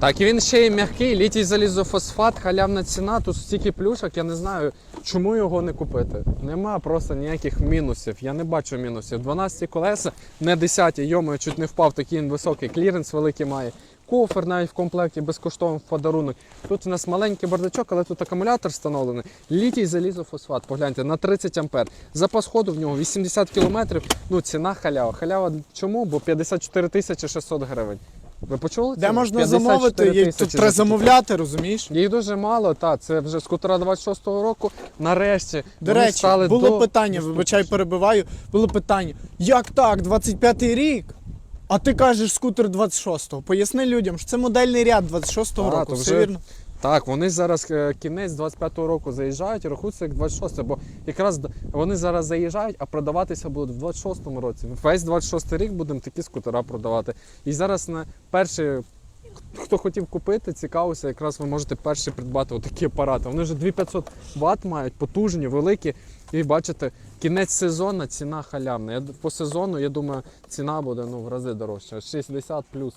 Так, і він ще й м'який, літій залізофосфат, халявна ціна, тут стільки плюшок, я не знаю, чому його не купити. Нема просто ніяких мінусів. Я не бачу мінусів. 12 колеса, не 10, йому чуть не впав, такий він високий, кліренс великий має. Кофер навіть в комплекті безкоштовно в подарунок. Тут у нас маленький бардачок, але тут акумулятор встановлений. Літій залізофосфат, погляньте, на 30 ампер. Запас ходу в нього 80 кілометрів. Ну, ціна халява. Халява чому? Бо 54 тисячі 600 гривень. Ви почули? Де це? можна 54 замовити, їх тут тисячі треба за замовляти, розумієш? їх дуже мало, та це вже скутера 26-го року. Нарешті До вони речі, стали було до... питання, вибачай, перебиваю. Було питання: як так, 25-й рік? А ти кажеш скутер 26-го. Поясни людям, що це модельний ряд 26-го А, року. то Все вже- вірно. Так, вони зараз е, кінець 25-го року заїжджають і рахуються як 26 бо якраз вони зараз заїжджають, а продаватися будуть в 26-му році. Весь 26-й рік будемо такі скутера продавати. І зараз на перший, хто хотів купити, цікавився, якраз ви можете перший придбати отакі апарати. Вони вже 2500 Вт мають, потужні, великі. І бачите, кінець сезону, ціна халявна. Я, по сезону, я думаю, ціна буде ну, в рази дорожча. 60 плюс.